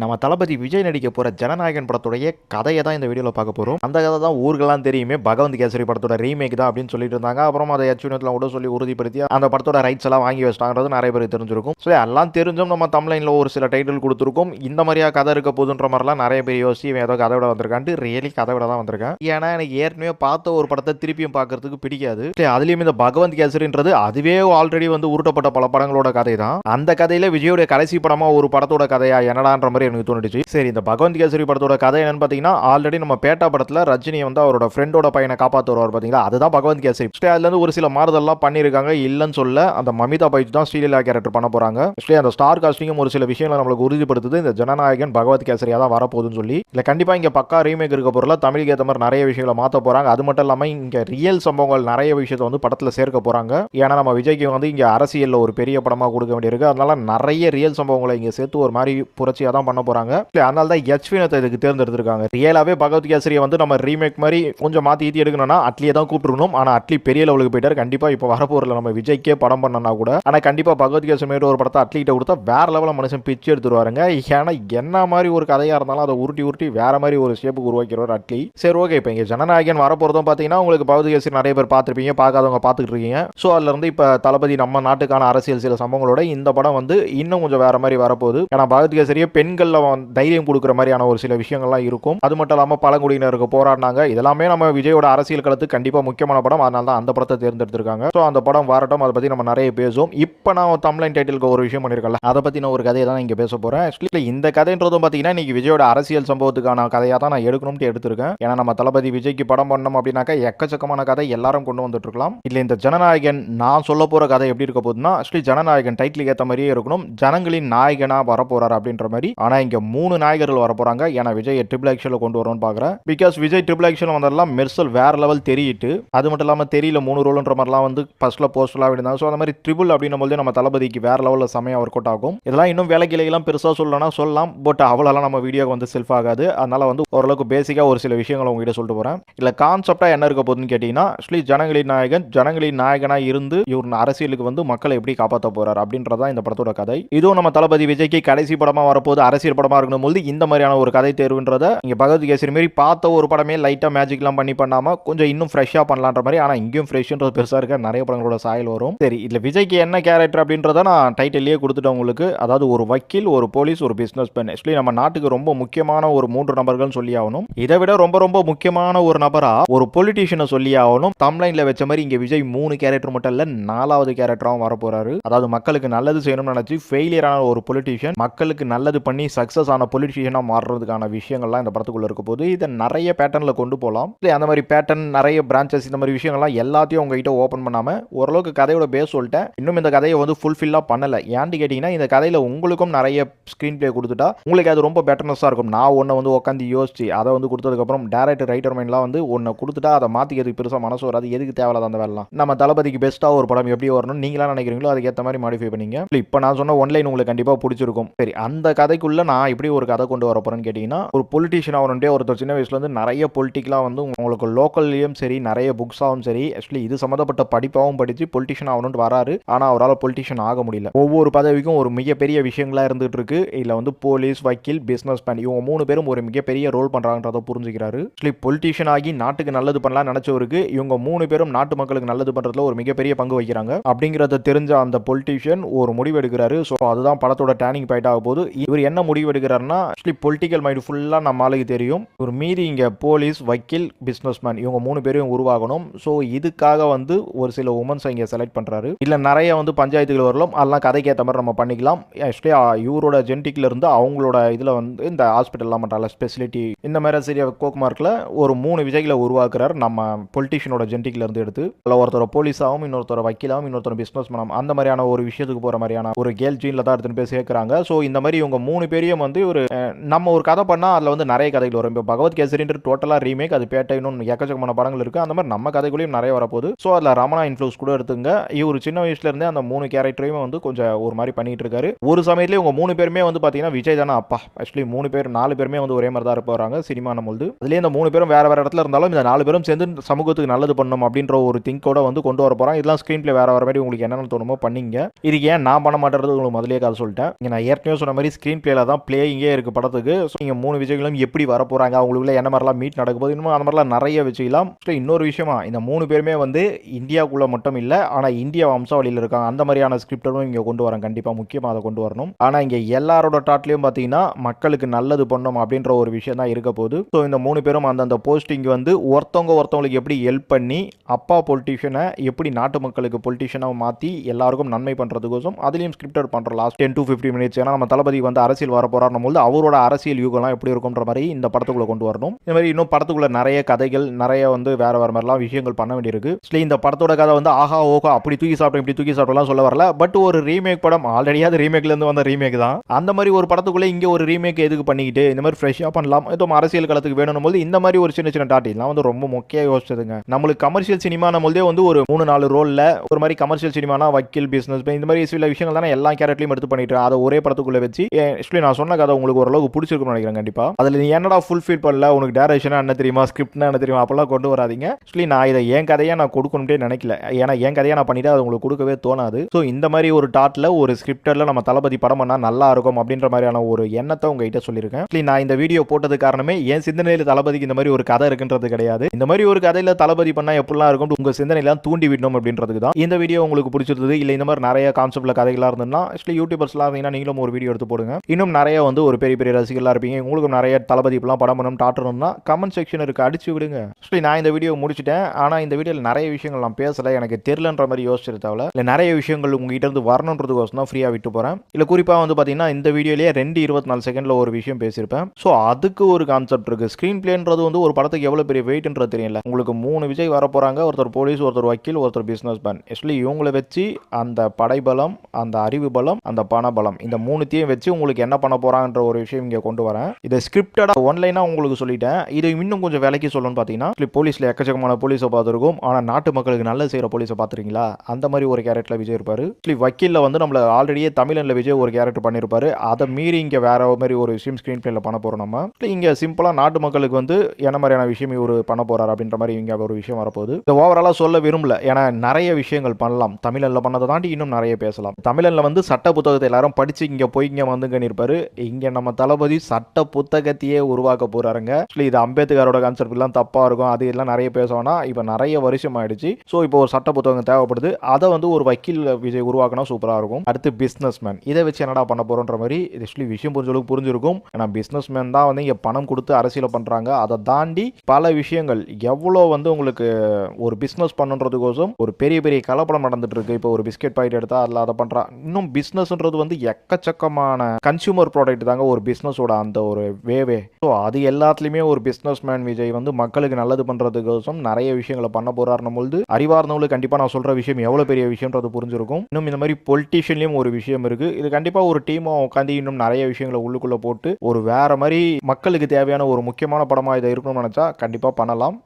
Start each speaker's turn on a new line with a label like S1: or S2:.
S1: நம்ம தளபதி விஜய் நடிக்க போகிற ஜனநாயகன் படத்துடைய கதையை தான் இந்த வீடியோவில் பார்க்க போகிறோம் அந்த கதை தான் ஊர்களெல்லாம் தெரியுமே. பகவந்த் கேசரி படத்தோட ரீமேக் தான் அப்படின்னு சொல்லிட்டு இருந்தாங்க. அப்புறம் அதை எச்சுனத்தில் கூட சொல்லி உறுதிப்படுத்தி அந்த படத்தோட ரைட்ஸ் எல்லாம் வாங்கி வச்சிட்டாங்கிறது நிறைய பேர் தெரிஞ்சிருக்கும். ஸோ எல்லாம் தெரிஞ்சும் நம்ம தமிழ்லைனில் ஒரு சில டைட்டில் கொடுத்துருக்கோம். இந்த மாதிரியா கதை இருக்க போதுன்ற மாதிரிலாம் நிறைய பேர் யோசிச்சு இவன் ஏதோ கதை விட வந்திருக்கான்ட்டு ரியலி கதை விட தான் வந்திருக்கேன். ஏன்னா எனக்கு ஏற்கனவே பார்த்த ஒரு படத்தை திருப்பியும் பார்க்கறதுக்கு பிடிக்காது. சரி, இந்த பகவந்த் கேசரின்றது அதுவே ஆல்ரெடி வந்து உருட்டப்பட்ட பல படங்களோட கதை தான். அந்த கதையில் விஜயோட கடைசி படமாக ஒரு படத்தோட கதையா என்னடான்ற மாதிரி எனக்கு தோணுச்சு சரி இந்த பகவந்த் கேசரி படத்தோட கதை என்னன்னு பாத்தீங்கன்னா ஆல்ரெடி நம்ம பேட்டா படத்துல ரஜினி வந்து அவரோட ஃப்ரெண்டோட பையனை காப்பாத்து வருவார் பாத்தீங்களா அதுதான் பகவந்த் கேசரி. Actually, அதுல இருந்து ஒரு சில மாறுதல்லாம் பண்ணிருக்காங்க. இல்லைன்னு சொல்ல அந்த மமிதா பைஜ் தான் ஸ்ரீலீலா கேரக்டர் பண்ண போறாங்க. அந்த ஸ்டார் காஸ்டிங்கும் ஒரு சில விஷயங்களை நம்மளுக்கு உறுதிப்படுத்துது. இந்த ஜனநாயகன் பகவத் கேசரியா தான் வரப்போகுதுன்னு சொல்லி இல்ல கண்டிப்பா இங்க பக்கா ரீமேக் இருக்க பொருளா தமிழுக்கு ஏற்ற மாதிரி நிறைய விஷயங்களை மாத்த போறாங்க. அது மட்டும் இல்லாம இங்க ரியல் சம்பவங்கள் நிறைய விஷயத்தை வந்து படத்துல சேர்க்க போறாங்க. ஏன்னா நம்ம விஜய்க்கு வந்து இங்க அரசியல்ல ஒரு பெரிய படமா கொடுக்க வேண்டியிருக்கு. அதனால நிறைய ரியல் சம்பவங்களை இங்க சேர்த்து ஒரு மாதிரி புரட்சியா தான் பண்ண போறாங்க. அதனால தான் எச் வினத்தை இதுக்கு தேர்ந்தெடுத்திருக்காங்க. ரியலாவே பகவத் கேசரியை வந்து நம்ம ரீமேக் மாதிரி கொஞ்சம் மாத்தி ஈத்தி எடுக்கணும்னா அட்லியை தான் கூப்பிட்டுருணும் ஆனா அட்லி பெரிய லெவலுக்கு போயிட்டாரு. கண்டிப்பா இப்போ வரப்போறல நம்ம விஜய்க்கே படம் பண்ணனா கூட. ஆனா கண்டிப்பா பகவத் கேசரி மாதிரி ஒரு படத்தை அட்லிகிட்ட கொடுத்தா வேற லெவலில் மனுஷன் பிச்சு எடுத்துருவாருங்க ஏன்னா என்ன மாதிரி ஒரு கதையா இருந்தாலும் அதை உருட்டி உருட்டி வேற மாதிரி ஒரு ஷேப்புக்கு உருவாக்கிறவர் அட்லி. சரி ஓகே இப்போ இங்க ஜனநாயகன் வரப்போறதும் பார்த்தீங்கன்னா உங்களுக்கு பகவத் கேசரி நிறைய பேர் பார்த்துருப்பீங்க. பார்க்காதவங்க பார்த்துட்டு இருக்கீங்க. ஸோ அதுல இருந்து இப்போ தளபதி நம்ம நாட்டுக்கான அரசியல் சில சம்பவங்களோட இந்த படம் வந்து இன்னும் கொஞ்சம் வேற மாதிரி வரப்போகுது. ஏன்னா பகவத் கேசரியை பெண்கள்ல தைரியம் கொடுக்குற மாதிரியான ஒரு சில விஷயங்கள்லாம் இருக்கும். அது மட்டும் இல்லாமல் பழங்குடியினருக்கு போராடினாங்க. இதெல்லாமே நம்ம விஜயோட அரசியல் களத்துக்கு கண்டிப்பாக முக்கியமான படம். அதனால தான் அந்த படத்தை தேர்ந்தெடுத்திருக்காங்க. ஸோ அந்த படம் வரட்டும். அதை பற்றி நம்ம நிறைய பேசுவோம். இப்போ நான் தமிழ்லைன் டைட்டிலுக்கு ஒரு விஷயம் பண்ணியிருக்கல அதை பற்றி நான் ஒரு கதையை தான் இங்கே பேச போகிறேன் ஆக்சுவலி இந்த கதைன்றதும் பார்த்தீங்கன்னா இன்னைக்கு விஜயோட அரசியல் சம்பவத்துக்கான கதையாக தான் நான் எடுக்கணும்னு எடுத்திருக்கேன். ஏன்னா நம்ம தளபதி விஜய்க்கு படம் பண்ணோம் அப்படின்னாக்கா எக்கச்சக்கமான கதை எல்லாரும் கொண்டு வந்துட்டு இருக்கலாம். இல்லை இந்த ஜனநாயகன் நான் சொல்ல போகிற கதை எப்படி இருக்க போகுதுன்னா ஆக்சுவலி ஜனநாயகன் டைட்டிலுக்கு ஏற்ற மாதிரியே இருக்கணும். ஜனங்களின் நாயகனாக வரப்போகிறார் அப்படின்ற மாதிரி. ஆனால் இங்கே மூணு நாயகர்கள் வரப்போறாங்க. ஏன்னா விஜய் ட்ரிபிள் ஆக்ஷனில் கொண்டு வரணும்னு பார்க்குறேன் பிகாஸ் விஜய் ட்ரிபிள் ஆக்ஷன் வந்ததெல்லாம் மெர்சல் வேற லெவல் தெரியிட்டு அது மட்டும் இல்லாமல் தெரியல மூணு ரோல்ன்ற மாதிரிலாம் வந்து ஃபர்ஸ்ட்ல போஸ்டலாக இருந்தாங்க. ஸோ அந்த மாதிரி ட்ரிபிள் அப்படின்னும் போது நம்ம தளபதிக்கு வேற லெவலில் செமையாக ஒர்க் அவுட் ஆகும். இதெல்லாம் இன்னும் வேலை கிளையெல்லாம் பெருசாக சொல்லலாம். சொல்லலாம் பட் அவ்வளோலாம் நம்ம வீடியோக்கு வந்து செல்ஃப் ஆகாது. அதனால வந்து ஓரளவுக்கு பேசிக்காக ஒரு சில விஷயங்களை உங்ககிட்ட சொல்லிட்டு போகிறேன் இல்லை கான்செப்டாக என்ன இருக்க போகுதுன்னு கேட்டிங்கன்னா ஆக்சுவலி ஜனங்களின் நாயகன் ஜனங்களின் நாயகனாக இருந்து இவர் அரசியலுக்கு வந்து மக்களை எப்படி காப்பாற்ற போகிறார் அப்படின்றதான் இந்த படத்தோட கதை. இதுவும் நம்ம தளபதி விஜய்க்கு கடைசி படமாக வரப்போகுது. அரசியல் படமா இருக்கணும் போது இந்த மாதிரியான ஒரு கதை தேர்வுன்றதை இங்கே பகவத் கேசரி மாரி பார்த்த ஒரு படமே லைட்டா மேஜிக்லாம் பண்ணி பண்ணாம கொஞ்சம் இன்னும் ஃப்ரெஷ்ஷாக பண்ணலான்ற மாதிரி ஆனா இங்கேயும் ஃப்ரெஷ்ன்றது பெருசா இருக்க நிறைய படங்களோட சாயல் வரும். சரி இதில் விஜய்க்கு என்ன கேரக்டர் அப்படின்றத நான் டைட்டிலேயே கொடுத்துட்டேன் உங்களுக்கு. அதாவது ஒரு வக்கீல் ஒரு போலீஸ் ஒரு பிசினஸ் மேன் ஆக்சுவலி நம்ம நாட்டுக்கு ரொம்ப முக்கியமான ஒரு மூன்று நபர்கள் சொல்லி ஆகணும். இதை விட ரொம்ப ரொம்ப முக்கியமான ஒரு நபரா ஒரு பொலிட்டீஷியனை சொல்லி ஆகணும். தம்லைனில் வச்ச மாதிரி இங்க விஜய் மூணு கேரக்டர் மட்டும் இல்ல நாலாவது கேரக்டராகவும் வர போறாரு அதாவது மக்களுக்கு நல்லது செய்யணும்னு நினச்சி ஃபெயிலியரான ஒரு பொலிட்டீஷியன் மக்களுக்கு நல்லது பண்ணி சக்சஸ் ஆன பொலிட்டிஷியனாக மாறுறதுக்கான விஷயங்கள்லாம் இந்த படத்துக்குள்ள இருக்க போது இதை நிறைய பேட்டர்னில் கொண்டு போகலாம். இல்லை அந்த மாதிரி பேட்டர்ன் நிறைய பிரான்ச்சஸ் இந்த மாதிரி விஷயங்கள்லாம் எல்லாத்தையும் உங்ககிட்ட ஓப்பன் பண்ணாமல் ஓரளவுக்கு கதையோட பேஸ் சொல்லிட்டேன். இன்னும் இந்த கதையை வந்து ஃபுல்ஃபில்லாக பண்ணலை. ஏன்னு கேட்டிங்கன்னா இந்த கதையில் உங்களுக்கும் நிறைய ஸ்க்ரீன் ப்ளே கொடுத்துட்டா உங்களுக்கு அது ரொம்ப பெட்டர்னஸாக இருக்கும். நான் ஒன்றை வந்து உட்காந்து யோசிச்சு அதை வந்து கொடுத்ததுக்கப்புறம் டேரக்டர் ரைட்டர் மைண்ட்லாம் வந்து ஒன்றை கொடுத்துட்டா அதை மாற்றிக்கிறதுக்கு பெருசாக மனசு வராது. எதுக்கு தேவையில்லாத அந்த வேலைலாம். நம்ம தளபதிக்கு பெஸ்ட்டாக ஒரு படம் எப்படி வரணும் நீங்களா நினைக்கிறீங்களோ அதுக்கேற்ற மாதிரி மாடிஃபை பண்ணீங்க. இப்போ நான் சொன்ன ஒன்லைன் உங்களுக்கு கண்டிப்பாக பிடிச்சிருக்கும். சரி அந்த கதைக்குள்ள நான் எப்படி ஒரு கதை கொண்டு வர போகிறேன்னு கேட்டிங்கன்னா ஒரு பொலிட்டீஷியன் ஆகணுன்ட்டே ஒருத்தர் சின்ன வயசுல இருந்து நிறைய பொலிட்டிக்கலாக வந்து உங்களுக்கு லோக்கல்லையும் சரி நிறைய புக்ஸாகவும் சரி ஆக்சுவலி இது சம்மந்தப்பட்ட படிப்பாகவும் படித்து பொலிட்டிஷியன் ஆகணும்னு வராரு. ஆனால் அவரால் பொலிட்டிஷியன் ஆக முடியல. ஒவ்வொரு பதவிக்கும் ஒரு மிகப்பெரிய விஷயங்களா இருந்துட்டு இருக்கு. இதில் வந்து போலீஸ் வக்கீல் பிஸ்னஸ் மேன் இவங்க மூணு பேரும் ஒரு மிகப்பெரிய ரோல் பண்ணுறாங்கன்றதை புரிஞ்சுக்கிறாரு. ஆக்சுவலி பொலிட்டிஷியன் ஆகி நாட்டுக்கு நல்லது பண்ணலாம் நினச்சவருக்கு இவங்க மூணு பேரும் நாட்டு மக்களுக்கு நல்லது பண்ணுறதுல ஒரு மிகப்பெரிய பங்கு வகிக்கிறாங்க. அப்படிங்கிறத தெரிஞ்ச அந்த பொலிட்டீஷியன் ஒரு முடிவு எடுக்கிறாரு. ஸோ அதுதான் படத்தோட டேர்னிங் பாயிண்ட் ஆக போது இவர் என்ன முடிவு எடுக்கிறாருன்னா ஆக்சுவலி பொலிட்டிக்கல் மைண்ட் ஃபுல்லாக நம்ம ஆளுக்கு தெரியும். ஒரு மீறி இங்கே போலீஸ் வக்கீல் பிஸ்னஸ்மேன் இவங்க மூணு பேரையும் உருவாகணும் ஸோ இதுக்காக வந்து ஒரு சில உமன்ஸை இங்கே செலக்ட் பண்ணுறாரு இல்லை நிறைய வந்து பஞ்சாயத்துகள் வரலாம் அதெல்லாம் கதைக்கு ஏற்ற மாதிரி நம்ம பண்ணிக்கலாம். ஆக்சுவலி இவரோட ஜென்டிக்கில் இருந்து அவங்களோட இதில் வந்து இந்த ஹாஸ்பிட்டல்லாம் பண்ணுறாங்க ஸ்பெசிலிட்டி இந்த மாதிரி சரிய கோக்மார்க்கில் ஒரு மூணு விஜய்களை உருவாக்குறாரு நம்ம பொலிட்டிஷியனோட ஜென்டிக்கில் இருந்து எடுத்து. அதில் ஒருத்தர் போலீஸாகவும் இன்னொருத்தர் வக்கீலாகவும் இன்னொருத்தர் பிஸ்னஸ் மேனாகவும் அந்த மாதிரியான ஒரு விஷயத்துக்கு போகிற மாதிரியான ஒரு கேல் ஜீனில் தான் எடுத்துன்னு போய் சேர்க்குறாங்க. ஸோ இந்த மாதிரி இவங்க மூணு பேரையும் வந்து ஒரு நம்ம ஒரு கதை பண்ணால் அதில் வந்து நிறைய கதைகள் வரும். இப்போ பகவத் கேசரின்ற டோட்டலாக ரீமேக் அது பேட்டை இன்னும் எக்கச்சக்கமான படங்கள் இருக்குது அந்த மாதிரி நம்ம கதைக்குள்ளேயும் நிறைய வரப்போகுது. ஸோ அதில் ரமணா இன்ஃப்ளூஸ் கூட எடுத்துங்க. இவர் சின்ன வயசுலேருந்தே அந்த மூணு கேரக்டரையும் வந்து கொஞ்சம் ஒரு மாதிரி பண்ணிகிட்டு இருக்காரு. ஒரு சமயத்துல இவங்க மூணு பேருமே வந்து பார்த்தீங்கன்னா விஜய் தானே அப்பா. ஆக்சுவலி மூணு பேர் நாலு பேருமே வந்து ஒரே மாதிரி தான் இருப்பாங்க சினிமா நம்மளுது. அதுலேயே இந்த மூணு பேரும் வேறு வேறு இடத்துல இருந்தாலும் இந்த நாலு பேரும் சேர்ந்து சமூகத்துக்கு நல்லது பண்ணணும் அப்படின்ற ஒரு திங்கோட வந்து கொண்டு வர போறாங்க. இதெல்லாம் ஸ்க்ரீன் பிளே வேற வர மாதிரி உங்களுக்கு என்னென்ன தோணுமோ பண்ணீங்க. இதுக்கு ஏன் நான் பண்ண மாட்டேறது உங்களுக்கு முதலே கதை சொல்லிட்டேன். நான் ஏற்கனவே சொன்ன மாதிரி ஸ்க்ரீன் பிளேல பேஸில் தான் பிளேயிங்கே இருக்குது படத்துக்கு. ஸோ நீங்கள் மூணு விஜய்களும் எப்படி வர போகிறாங்க அவங்களுக்குள்ள என்ன மாதிரிலாம் மீட் நடக்க போகுது இன்னும் அந்த மாதிரிலாம் நிறைய வச்சுக்கலாம் ஸோ இன்னொரு விஷயமா இந்த மூணு பேருமே வந்து இந்தியாவுக்குள்ளே மட்டும் இல்லை ஆனால் இந்தியா வம்சாவளியில் இருக்காங்க. அந்த மாதிரியான ஸ்கிரிப்டரும் இங்கே கொண்டு வரேன். கண்டிப்பாக முக்கியமாக அதை கொண்டு வரணும். ஆனால் இங்கே எல்லாரோட டாட்லேயும் பார்த்தீங்கன்னா மக்களுக்கு நல்லது பண்ணணும் அப்படின்ற ஒரு விஷயம் தான் இருக்க போகுது. ஸோ இந்த மூணு பேரும் அந்தந்த போஸ்டிங் வந்து ஒருத்தவங்க ஒருத்தவங்களுக்கு எப்படி ஹெல்ப் பண்ணி அப்பா பொலிட்டிஷியனை எப்படி நாட்டு மக்களுக்கு பொலிட்டிஷியனாக மாற்றி எல்லாருக்கும் நன்மை பண்ணுறதுக்கோசம் அதுலேயும் ஸ்கிரிப்டர் பண்ணுற last ten to fifty minutes ஏன்னா நம்ம தளபதி வந்து அரசியல் அரசியல் வரப்போறாருன்னு போது அவரோட அரசியல் யூகம்லாம் எப்படி இருக்கும்ன்ற மாதிரி இந்த படத்துக்குள்ளே கொண்டு வரணும். இந்த மாதிரி இன்னும் படத்துக்குள்ள நிறைய கதைகள் நிறைய வந்து வேற வேற மாதிரிலாம் விஷயங்கள் பண்ண வேண்டியிருக்கு. ஆக்சுவலி இந்த படத்தோட கதை வந்து ஆஹா ஓஹா அப்படி தூக்கி சாப்பிட்டோம் இப்படி தூக்கி சாப்பிடலாம் சொல்ல வரல. பட் ஒரு ரீமேக் படம் ஆல்ரெடியாவது அது ரீமேக்ல இருந்து வந்த ரீமேக் தான். அந்த மாதிரி ஒரு படத்துக்குள்ள இங்க ஒரு ரீமேக் எதுக்கு பண்ணிக்கிட்டு இந்த மாதிரி ஃப்ரெஷ்ஷாக பண்ணலாம் ஏதோ அரசியல் களத்துக்கு வேணும் போது இந்த மாதிரி ஒரு சின்ன சின்ன டாட்டிலாம் வந்து ரொம்ப முக்கிய யோசிச்சதுங்க. நம்மளுக்கு கமர்ஷியல் சினிமான போதே வந்து ஒரு மூணு நாலு ரோல்ல ஒரு மாதிரி கமர்ஷியல் சினிமானா வக்கீல் பிசினஸ் இந்த மாதிரி சில விஷயங்கள் தானே எல்லா கேரக்டர்லையும் எடுத்து பண்ணிட்டு அதை ஒரே படத்துக்குள்ள வச்சு நான் சொன்ன கதை உங்களுக்கு ஓரளவுக்கு பிடிச்சிருக்கும்னு நினைக்கிறேன் கண்டிப்பா. அதுல நீ என்னடா ஃபுல் ஃபீல் பண்ணல? உனக்கு டேரக்ஷனா என்ன தெரியுமா? ஸ்கிரிப்ட்னா என்ன தெரியுமா? அப்பெல்லாம் கொண்டு வராதீங்க. ஆக்சுவலி நான் இதை என் கதையா நான் கொடுக்கணும்னே நினைக்கல. ஏன்னா என் கதையா நான் பண்ணிட்டு அது உங்களுக்கு கொடுக்கவே தோணாது. ஸோ இந்த மாதிரி ஒரு டாட்ல ஒரு ஸ்கிரிப்டர்ல நம்ம தளபதி படம் பண்ணா நல்லா இருக்கும் அப்படின்ற மாதிரியான ஒரு எண்ணத்தை உங்ககிட்ட சொல்லியிருக்கேன். ஆக்சுவலி நான் இந்த வீடியோ போட்டது காரணமே என் சிந்தனையில் தளபதிக்கு இந்த மாதிரி ஒரு கதை இருக்குன்றது கிடையாது. இந்த மாதிரி ஒரு கதையில தளபதி பண்ணா எப்படிலாம் இருக்கும் உங்க சிந்தனையெல்லாம் தூண்டி விடணும் அப்படின்றதுக்கு தான். இந்த வீடியோ உங்களுக்கு பிடிச்சிருந்தது இல்லை இந்த மாதிரி நிறைய கான்செப்ட்ல கதைகளாக இருந்ததுன்னா ஆக்சுவலி யூடியூபர்ஸ்லாம் இருந்தீங்கன்னா நீங்களும் ஒரு வீடியோ எடுத்து போடுங்க. இன்னும் நிறைய வந்து ஒரு பெரிய பெரிய ரசிகர்களாக இருப்பீங்க. உங்களுக்கும் நிறைய தளபதி இப்பெல்லாம் படம் பண்ணணும் டாட்டணும்னா கமெண்ட் செக்ஷன் இருக்கு அடிச்சு விடுங்க. ஆக்சுவலி நான் இந்த வீடியோ முடிச்சிட்டேன். ஆனால் இந்த வீடியோவில் நிறைய விஷயங்கள் நான் பேசலை. எனக்கு தெரிலன்ற மாதிரி யோசிச்சிரு இல்லை நிறைய விஷயங்கள் உங்ககிட்ட இருந்து வரணுன்றதுக்கோசம் தான் ஃப்ரீயாக விட்டு போகிறேன் இல்லை குறிப்பாக வந்து பார்த்தீங்கன்னா இந்த வீடியோலேயே ரெண்டு இருபத்தி நாலு செகண்டில் ஒரு விஷயம் பேசியிருப்பேன். ஸோ அதுக்கு ஒரு கான்செப்ட் இருக்கு. ஸ்க்ரீன் பிளேன்றது வந்து ஒரு படத்துக்கு எவ்வளோ பெரிய வெயிட்ன்றது தெரியல. உங்களுக்கு மூணு விஜய் வர போகிறாங்க ஒருத்தர் போலீஸ் ஒருத்தர் வக்கீல் ஒருத்தர் பிஸ்னஸ் மேன் ஆக்சுவலி இவங்களை வச்சு அந்த படைபலம் அந்த அறிவு பலம் அந்த பணபலம் இந்த மூணுத்தையும் வச்சு உங்களுக்கு என்ன என்ன பண்ண போறாங்கன்ற ஒரு விஷயம் இங்கே கொண்டு வரேன். இதை ஸ்கிரிப்டடாக ஒன்லைனாக உங்களுக்கு சொல்லிட்டேன். இதை இன்னும் கொஞ்சம் விலைக்கு சொல்லணும்னு பார்த்தீங்கன்னா போலீஸில் எக்கச்சக்கமான போலீஸை பார்த்துருக்கோம். ஆனால் நாட்டு மக்களுக்கு நல்ல செய்கிற போலீஸை பார்த்துருக்கீங்களா? அந்த மாதிரி ஒரு கேரக்டரில் விஜய் இருப்பார். ஆக்சுவலி வக்கீலில் வந்து நம்மள ஆல்ரெடியே தமிழனில் விஜய் ஒரு கேரக்டர் பண்ணியிருப்பாரு அதை மீறி இங்கே வேற மாதிரி ஒரு விஷயம் ஸ்க்ரீன் பிளேல பண்ண போகிறோம் நம்ம. இங்கே சிம்பிளாக நாட்டு மக்களுக்கு வந்து என்ன மாதிரியான விஷயம் இவர் பண்ண போறாரு அப்படின்ற மாதிரி இங்கே ஒரு விஷயம் வரப்போகுது. இந்த ஓவராலாக சொல்ல விரும்பல. ஏன்னா நிறைய விஷயங்கள் பண்ணலாம். தமிழனில் பண்ணதை தாண்டி இன்னும் நிறைய பேசலாம். தமிழனில் வந்து சட்ட புத்தகத்தை எல்லாரும் படிச்சு இங்கே போய் இங்கே வந்துங்க இருப்பாரு. இங்கே நம்ம தளபதி சட்ட புத்தகத்தையே உருவாக்க போறாருங்க. ஆக்சுவலி இது அம்பேத்கரோட கான்செப்ட் எல்லாம் தப்பாக இருக்கும். அது எல்லாம் நிறைய பேசுவோம்னா இப்போ நிறைய வருஷம் ஆயிடுச்சு. ஸோ இப்போ ஒரு சட்ட புத்தகம் தேவைப்படுது. அதை வந்து ஒரு வக்கீல் விஜய் உருவாக்கினா சூப்பராக இருக்கும். அடுத்து பிஸ்னஸ் மேன் இதை வச்சு என்னடா பண்ண போறோன்ற மாதிரி ஆக்சுவலி விஷயம் புரிஞ்சளவுக்கு புரிஞ்சிருக்கும். ஏன்னா பிஸ்னஸ் மேன் தான் வந்து இங்கே பணம் கொடுத்து அரசியல பண்றாங்க. அதை தாண்டி பல விஷயங்கள் எவ்வளோ வந்து உங்களுக்கு ஒரு பிஸ்னஸ் பண்ணுன்றதுக்கோசம் ஒரு பெரிய பெரிய கலப்படம் நடந்துட்டு இருக்கு. இப்போ ஒரு பிஸ்கெட் பாக்கெட் எடுத்தா அதில் அதை பண்றா. இன்னும் பிஸ்னஸ்ன்றது வந்து எக்கச்சக்கமான கன்சியூமர் ப்ராடக்ட் தாங்க ஒரு பிஸ்னஸோட அந்த ஒரு வேவே. ஸோ அது எல்லாத்துலேயுமே ஒரு பிஸ்னஸ் மேன் விஜய் வந்து மக்களுக்கு நல்லது பண்ணுறதுக்கோசம் நிறைய விஷயங்களை பண்ண போகிறாருன்னும் பொழுது அறிவார்ந்தவங்களுக்கு கண்டிப்பாக நான் சொல்கிற விஷயம் எவ்வளோ பெரிய விஷயம்ன்றது புரிஞ்சிருக்கும். இன்னும் இந்த மாதிரி பொலிட்டிஷியன்லேயும் ஒரு விஷயம் இருக்குது இது கண்டிப்பாக ஒரு டீமாக உட்காந்து இன்னும் நிறைய விஷயங்களை உள்ளுக்குள்ளே போட்டு ஒரு வேறு மாதிரி மக்களுக்கு தேவையான ஒரு முக்கியமான படமாக இதை இருக்கணும்னு நினச்சா கண்டிப்பாக பண்ணலாம்.